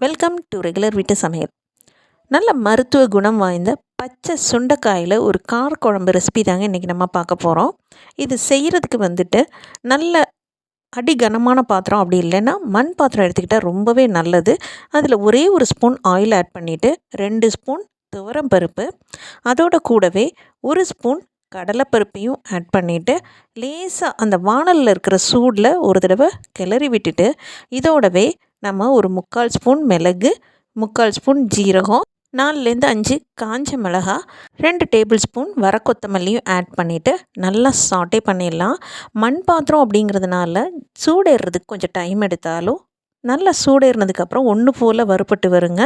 Welcome to regular வீட்டு சமையல். நல்ல மருத்துவ குணம் வாய்ந்த பச்சை சுண்டைக்காயில் ஒரு கார குழம்பு ரெசிபி தாங்க இன்றைக்கி நம்ம பார்க்க போகிறோம் இது செய்கிறதுக்கு வந்துட்டு நல்ல அடி கனமான பாத்திரம் அப்படி இல்லைன்னா மண் பாத்திரம் எடுத்துக்கிட்டால் ரொம்பவே நல்லது. அதில் ஒரே ஒரு ஸ்பூன் ஆயில் ஆட் பண்ணிவிட்டு ரெண்டு ஸ்பூன் துவரம் பருப்பு. அதோட கூடவே ஒரு ஸ்பூன் கடலைப்பருப்பையும் ஆட் பண்ணிவிட்டு லேசாக அந்த வானலில் இருக்கிற சூடில் ஒரு தடவை கிளறி விட்டுட்டு இதோடவே நம்ம ஒரு முக்கால் ஸ்பூன் மிளகு முக்கால் ஸ்பூன் ஜீரகம் நாலுலேருந்து அஞ்சு காஞ்ச மிளகா ரெண்டு டேபிள் ஸ்பூன் வர கொத்தமல்லியும் ஆட் பண்ணிவிட்டு நல்லா சாட்டே பண்ணிடலாம். மண் பாத்திரம் அப்படிங்கிறதுனால சூடேறதுக்கு கொஞ்சம் டைம் எடுத்தாலும் நல்லா சூடேறினதுக்கப்புறம் ஒன்று போல் வறுபட்டு வருங்க.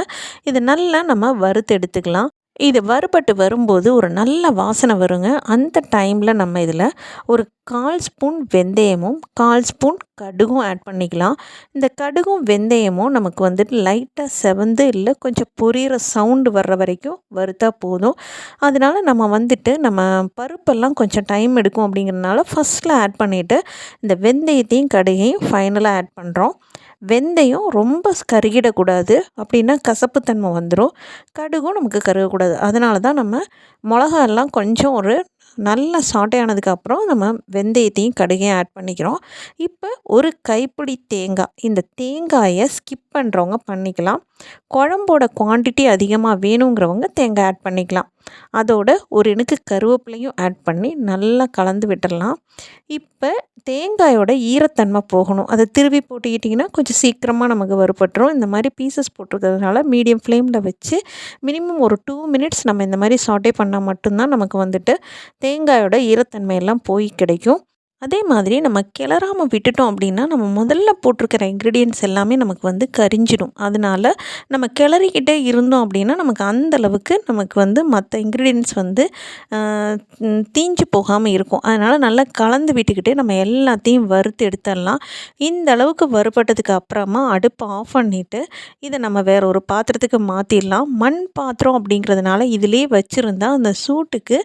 இது நல்லா நம்ம வறுத்து எடுத்துக்கலாம். இது வறுபட்டு வரும்போது ஒரு நல்ல வாசனை வருங்க. அந்த டைமில் நம்ம இதில் ஒரு கால் ஸ்பூன் வெந்தயமும் கால் ஸ்பூன் கடுகும் ஆட் பண்ணிக்கலாம். இந்த கடுகும் வெந்தயமும் நமக்கு வந்துட்டு லைட்டாக செவந்து இல்லை கொஞ்சம் பொரியிற சவுண்டு வர்ற வரைக்கும் வறுத்தா போதும். அதனால் நம்ம வந்துட்டு நம்ம பருப்பெல்லாம் கொஞ்சம் டைம் எடுக்கும் அப்படிங்கிறதுனால ஃபஸ்ட்டில் ஆட் பண்ணிவிட்டு இந்த வெந்தயத்தையும் கடுகையும் ஃபைனலாக ஆட் பண்ணுறோம் வெந்தயம் ரொம்ப கருகிடக்கூடாது அப்படின்னா கசப்புத்தன்மை வந்துடும் கடுகும் நமக்கு கருகக்கூடாது. அதனால தான் நம்ம மிளகா எல்லாம் கொஞ்சம் ஒரு நல்லா சாட்டையானதுக்கப்புறம் நம்ம வெந்தயத்தையும் கடுகையும் ஆட் பண்ணிக்கிறோம். இப்போ ஒரு கைப்பிடி தேங்காய். இந்த தேங்காயை ஸ்கிப் பண்ணுறவங்க பண்ணிக்கலாம். குழம்போட குவான்டிட்டி அதிகமாக வேணுங்கிறவங்க தேங்காய் ஆட் பண்ணிக்கலாம். அதோட ஒரு இணுக்கு கருவேப்பிலையும் ஆட் பண்ணி நல்லா கலந்து விட்டுடலாம் இப்போ தேங்காயோட ஈரத்தன்மை போகணும். அதை திருவி போட்டுக்கிட்டிங்கன்னா கொஞ்சம் சீக்கிரமாக நமக்கு வறுபட்டுரும். இந்த மாதிரி பீசஸ் போட்டிருக்கிறதுனால மீடியம் ஃப்ளேமில் வச்சு மினிமம் ஒரு டூ மினிட்ஸ் நம்ம இந்த மாதிரி சாட்டே பண்ணால் மட்டும்தான் நமக்கு வந்துட்டு தேங்காயோட ஈரத்தன்மையெல்லாம் போய் கிடைக்கும். அதே மாதிரி நம்ம கிளறாமல் விட்டுட்டோம் அப்படின்னா நம்ம முதல்ல போட்டிருக்கிற இன்க்ரீடியன்ஸ் எல்லாமே நமக்கு வந்து கரிஞ்சிடும். அதனால் நம்ம கிளறிக்கிட்டே இருந்தோம் அப்படின்னா நமக்கு அந்த அளவுக்கு நமக்கு வந்து மற்ற இன்க்ரீடியன்ஸ் வந்து தீஞ்சு போகாமல் இருக்கும். அதனால் நல்லா கலந்து விட்டுக்கிட்டே நம்ம எல்லாத்தையும் வறுத்து எடுத்துடலாம். இந்த அளவுக்கு வறுபட்டதுக்கு அப்புறமா அடுப்பை ஆஃப் பண்ணிவிட்டு இதை நம்ம வேற ஒரு பாத்திரத்துக்கு மாற்றிடலாம் மண் பாத்திரம் அப்படிங்கிறதுனால இதிலே வச்சுருந்தா அந்த சூட்டுக்கு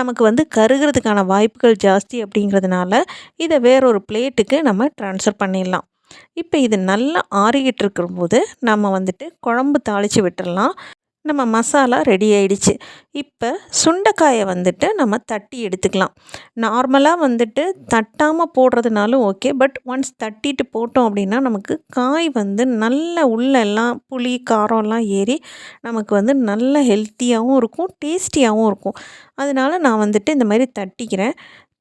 நமக்கு வந்து கருகிறதுக்கான வாய்ப்புகள் ஜாஸ்தி அப்படிங்கிறதுனால இதை வேறொரு பிளேட்டுக்கு நம்ம ட்ரான்ஸ்ஃபர் பண்ணிடலாம். இப்போ இது நல்லா ஆறிக்கிட்டு இருக்கும்போது நம்ம வந்துட்டு குழம்பு தாளித்து விட்டுடலாம். நம்ம மசாலா ரெடி ஆயிடுச்சு. இப்போ சுண்டைக்காயை வந்துட்டு நம்ம தட்டி எடுத்துக்கலாம். நார்மலாக வந்துட்டு தட்டாமல் போடுறதுனாலும் ஓகே பட் ஒன்ஸ் தட்டிட்டு போட்டோம் அப்படின்னா நமக்கு காய் வந்து நல்ல உள்ளெல்லாம் புளி காரம்லாம் ஏறி நமக்கு வந்து நல்ல ஹெல்த்தியாகவும் இருக்கும் டேஸ்டியாகவும் இருக்கும். அதனால் நான் வந்துட்டு இந்த மாதிரி தட்டிக்கிறேன்.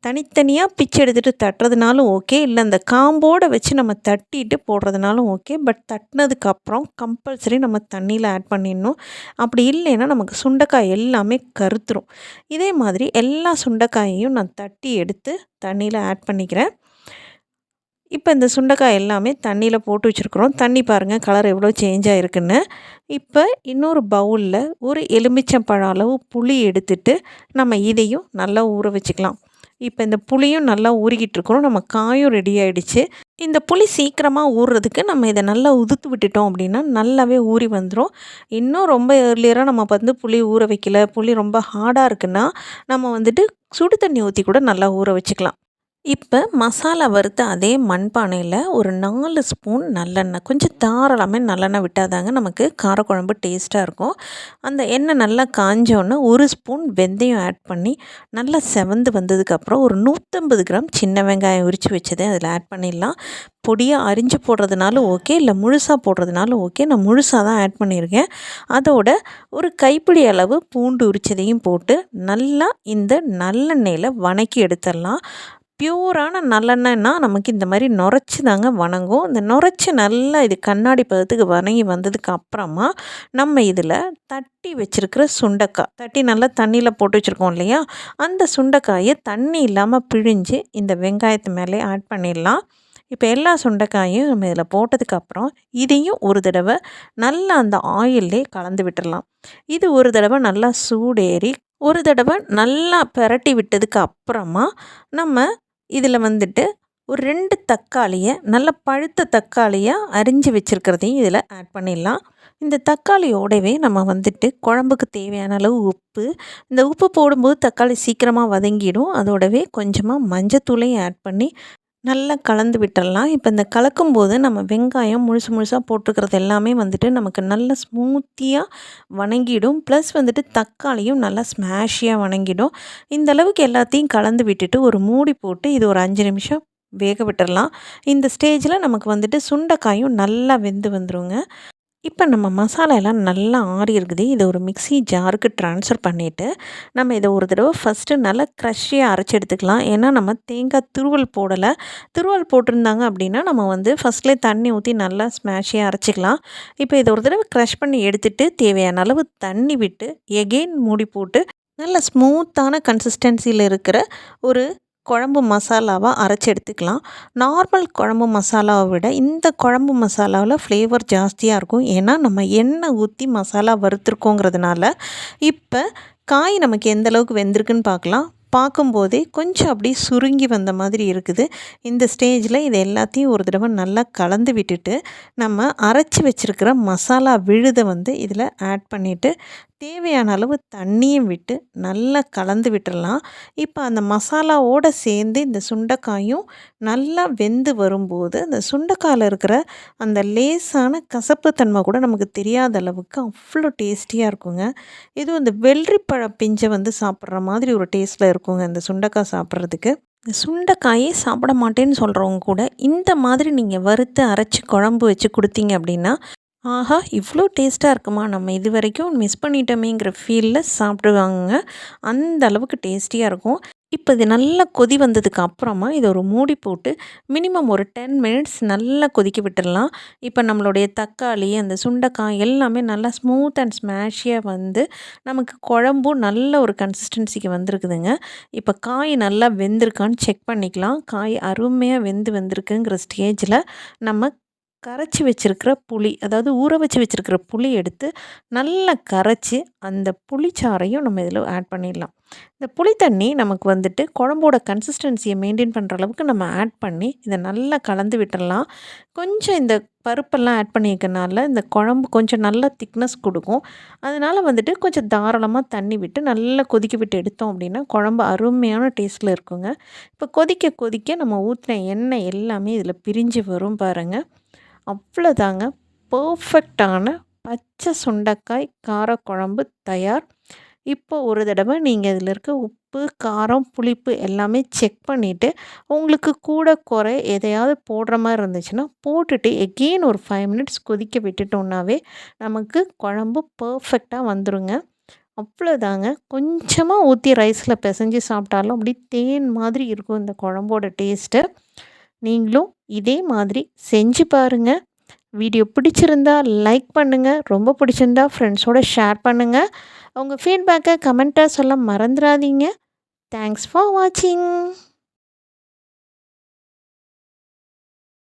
தனித்தனியாக பிச்சு எடுத்துகிட்டு தட்டுறதுனாலும் ஓகே இல்லை அந்த காம்போடு வச்சு நம்ம தட்டிட்டு போடுறதுனாலும் ஓகே பட் தட்டினதுக்கப்புறம் கம்பல்சரி நம்ம தண்ணியில் ஆட் பண்ணிடணும். அப்படி இல்லைன்னா நமக்கு சுண்டைக்காய் எல்லாமே கருத்துரும். இதே மாதிரி எல்லா சுண்டைக்காயையும் நான் தட்டி எடுத்து தண்ணியில் ஆட் பண்ணிக்கிறேன். இப்போ இந்த சுண்டைக்காய் எல்லாமே தண்ணியில் போட்டு வச்சுருக்குறோம். தண்ணி பாருங்கள் கலர் எவ்வளோ சேஞ்ச் ஆகிருக்குன்னு இப்போ இன்னொரு பவுலில் ஒரு எலுமிச்சம்பழம் அளவு புளி எடுத்துட்டு நம்ம இதையும் நல்லா ஊற வச்சுக்கலாம். இப்போ இந்த புளியும் நல்லா ஊறிக்கிட்டு இருக்கிறோம் நம்ம காயும் ரெடி ஆகிடுச்சு இந்த புளி சீக்கிரமாக ஊறுறதுக்கு நம்ம இதை நல்லா உதுத்து விட்டுட்டோம் அப்படின்னா நல்லாவே ஊறி வந்துடும் இன்னும் ரொம்ப ஏர்லியராக நம்ம வந்து புளி ஊற வைக்கல. புளி ரொம்ப ஹார்டாக இருக்குன்னா நம்ம வந்துட்டு சுடு தண்ணி ஊற்றி கூட நல்லா ஊற வச்சுக்கலாம். இப்போ மசாலா வறுத்த அதே மண்பானையில் ஒரு நாலு ஸ்பூன் நல்லெண்ணெய் கொஞ்சம் தாராளமே நல்லெண்ணெய் விட்டாதாங்க நமக்கு காரக்குழம்பு டேஸ்ட்டாக இருக்கும். அந்த எண்ணெய் நல்லா காஞ்சோன்னே ஒரு ஸ்பூன் வெந்தயம் ஆட் பண்ணி நல்லா செவந்து வந்ததுக்கப்புறம் ஒரு நூற்றம்பது கிராம் சின்ன வெங்காயம் உரித்து வச்சதை அதில் ஆட் பண்ணிடலாம். பொடியாக அரிஞ்சு போடுறதுனாலும் ஓகே இல்லை முழுசாக போடுறதுனாலும் ஓகே நான் முழுசாக தான் ஆட் பண்ணியிருக்கேன். அதோட ஒரு கைப்பிடி அளவு பூண்டு உரிச்சதையும் போட்டு நல்லா இந்த நல்லெண்ணெயில் வணக்கி எடுத்துடலாம். பியூரான நல்லெண்ணெய்னா நமக்கு இந்த மாதிரி நுரைச்சி தாங்க வணங்கும். இந்த நுரைச்சி நல்லா இது கண்ணாடி பதத்துக்கு வணங்கி வந்ததுக்கு அப்புறமா நம்ம இதில் தட்டி வச்சுருக்கிற சுண்டைக்காய் தட்டி நல்லா தண்ணியில் போட்டு வச்சுருக்கோம் இல்லையா? அந்த சுண்டைக்காயை தண்ணி இல்லாமல் பிழிஞ்சு இந்த வெங்காயத்து மேலே ஆட் பண்ணிடலாம். இப்போ எல்லா சுண்டைக்காயும் நம்ம இதில் போட்டதுக்கப்புறம் இதையும் ஒரு தடவை நல்லா அந்த ஆயிலே கலந்து விட்டுடலாம். இது ஒரு தடவை நல்லா சூடேறி ஒரு தடவை நல்லா பெரட்டி விட்டதுக்கு அப்புறமா நம்ம இதில் வந்துட்டு ஒரு ரெண்டு தக்காளியை நல்ல பழுத்த தக்காளியாக அரிஞ்சு வச்சுருக்கிறதையும் இதில் ஆட் பண்ணிடலாம். இந்த தக்காளியோடவே நம்ம வந்துட்டு குழம்புக்கு தேவையான அளவு உப்பு. இந்த உப்பு போடும்போது தக்காளி சீக்கிரமாக வதங்கிடும். அதோடவே கொஞ்சமாக மஞ்சத்தூளையும் ஆட் பண்ணி நல்லா கலந்து விட்டுடலாம் இப்போ இந்த கலக்கும்போது நம்ம வெங்காயம் முழுசு முழுசாக போட்டிருக்கிறது எல்லாமே வந்துட்டு நமக்கு நல்லா ஸ்மூத்தியாக வணங்கிடும். ப்ளஸ் வந்துட்டு தக்காளியும் நல்லா ஸ்மாஷியாக வணங்கிடும். இந்த அளவுக்கு எல்லாத்தையும் கலந்து விட்டுட்டு ஒரு மூடி போட்டு இது ஒரு அஞ்சு நிமிஷம் வேக விட்டுடலாம் இந்த ஸ்டேஜில் நமக்கு வந்துட்டு சுண்டைக்காயும் நல்லா வெந்து வந்துருங்க. இப்போ நம்ம மசாலா எல்லாம் நல்லா ஆறி இருக்குது. இதை ஒரு மிக்ஸி ஜாருக்கு ட்ரான்ஸ்ஃபர் பண்ணிவிட்டு நம்ம இதை ஒரு தடவை ஃபஸ்ட்டு நல்லா க்ரஷ்ஷியாக அரைச்சி எடுத்துக்கலாம். ஏன்னா நம்ம தேங்காய் துருவல் போடலை. துருவல் போட்டிருந்தாங்க அப்படின்னா நம்ம வந்து ஃபஸ்ட்லேயே தண்ணி ஊற்றி நல்லா ஸ்மாஷியாக அரைச்சிக்கலாம். இப்போ இதை ஒரு தடவை க்ரஷ் பண்ணி எடுத்துகிட்டு தேவையான அளவு தண்ணி விட்டு எகெயின் மூடி போட்டு நல்ல ஸ்மூத்தான கன்சிஸ்டன்சியில் இருக்கிற ஒரு குழம்பு மசாலாவாக அரைச்சி எடுத்துக்கலாம். நார்மல் குழம்பு மசாலாவை விட இந்த குழம்பு மசாலாவில் ஃப்ளேவர் ஜாஸ்தியாக இருக்கும். ஏன்னா நம்ம எண்ணெய் ஊற்றி மசாலா வறுத்துருக்கோங்கிறதுனால இப்போ காய் நமக்கு எந்த அளவுக்கு வெந்திருக்குன்னு பார்க்கலாம். பார்க்கும்போதே கொஞ்சம் அப்படியே சுருங்கி வந்த மாதிரி இருக்குது. இந்த ஸ்டேஜில் இது எல்லாத்தையும் ஒரு தடவை நல்லா கலந்து விட்டுட்டு நம்ம அரைச்சி வச்சுருக்கிற மசாலா விழுதை வந்து இதில் ஆட் பண்ணிவிட்டு தேவையான அளவு தண்ணியும் விட்டு நல்லா கலந்து விட்டுடலாம் இப்போ அந்த மசாலாவோடு சேர்ந்து இந்த சுண்டைக்காயும் நல்லா வெந்து வரும்போது அந்த சுண்டைக்காயில் இருக்கிற அந்த லேசான கசப்புத்தன்மை கூட நமக்கு தெரியாத அளவுக்கு அவ்வளோ டேஸ்டியாக இருக்குங்க. இதுவும் இந்த வெள்ளரிப்பழ பிஞ்சை வந்து சாப்பிட்ற மாதிரி ஒரு டேஸ்ட்டில் இருக்குங்க இந்த சுண்டைக்காய் சாப்பிட்றதுக்கு. இந்த சுண்டைக்காயே சாப்பிட மாட்டேன்னு சொல்கிறவங்க கூட இந்த மாதிரி நீங்கள் வறுத்து அரைச்சி குழம்பு வச்சு கொடுத்தீங்க அப்படின்னா ஆஹா இவ்வளோ டேஸ்ட்டாக இருக்குமா? நம்ம இது வரைக்கும் மிஸ் பண்ணிட்டோமேங்கிற ஃபீலில் சாப்பிடுவாங்க அந்த அளவுக்கு டேஸ்டியாக இருக்கும். இப்போ இது நல்லா கொதி வந்ததுக்கு அப்புறமா இதை ஒரு மூடி போட்டு மினிமம் ஒரு டென் மினிட்ஸ் நல்லா கொதிக்க விட்டுடலாம் இப்போ நம்மளுடைய தக்காளி அந்த சுண்டைக்காய் எல்லாமே நல்லா ஸ்மூத் அண்ட் ஸ்மேஷியாக வந்து நமக்கு குழம்பும் நல்ல ஒரு கன்சிஸ்டன்சிக்கு வந்திருக்குதுங்க. இப்போ காய் நல்லா வெந்திருக்கான்னு செக் பண்ணிக்கலாம். காய் அருமையாக வெந்து வந்திருக்குங்கிற ஸ்டேஜில் நம்ம கரைச்சி வச்சுருக்கிற புளி அதாவது ஊற வச்சு வச்சுருக்கிற புளி எடுத்து நல்லா கரைச்சி அந்த புளிச்சாறையும் நம்ம இதில் ஆட் பண்ணிடலாம். இந்த புளி தண்ணி நமக்கு வந்துட்டு குழம்போட கன்சிஸ்டன்சியை மெயின்டைன் பண்ணுற அளவுக்கு நம்ம ஆட் பண்ணி இதை நல்லா கலந்து விட்டுடலாம். கொஞ்சம் இந்த பருப்பெல்லாம் ஆட் பண்ணியிருக்கனால இந்த குழம்பு கொஞ்சம் நல்லா திக்னஸ் கொடுக்கும். அதனால் வந்துட்டு கொஞ்சம் தாராளமாக தண்ணி விட்டு நல்லா கொதிக்க விட்டு எடுத்தோம் அப்படின்னா குழம்பு அருமையான டேஸ்ட்டில் இருக்குங்க. இப்போ கொதிக்க கொதிக்க நம்ம ஊற்றின எண்ணெய் எல்லாமே இதில் பிரிஞ்சு வரும் பாருங்கள் அவ்வளோதாங்க பர்ஃபெக்டான பச்சை சுண்டைக்காய் காரக்குழம்பு தயார். இப்போ ஒரு தடவை நீங்கள் இதில் இருக்க உப்பு காரம் புளிப்பு எல்லாமே செக் பண்ணிவிட்டு உங்களுக்கு கூட குறை எதையாவது போடுற மாதிரி இருந்துச்சுன்னா போட்டுட்டு எகெயின் ஒரு ஃபைவ் மினிட்ஸ் கொதிக்க விட்டுட்டோம்னாவே நமக்கு குழம்பு பர்ஃபெக்டாக வந்துடுங்க அவ்வளோதாங்க கொஞ்சமாக ஊற்றி ரைஸில் பிசைஞ்சு சாப்பிட்டாலும் அப்படி தேன் மாதிரி இருக்கும் இந்த குழம்போட டேஸ்ட்டு நீங்களும் இதே மாதிரி செஞ்சு பாருங்கள் வீடியோ பிடிச்சிருந்தா லைக் பண்ணுங்கள் ரொம்ப பிடிச்சிருந்தா ஃப்ரெண்ட்ஸோடு ஷேர் பண்ணுங்கள் உங்கள் ஃபீட்பேக்கை கமெண்ட்டாக சொல்ல மறந்துடாதீங்க தேங்க்ஸ் ஃபார் வாட்சிங்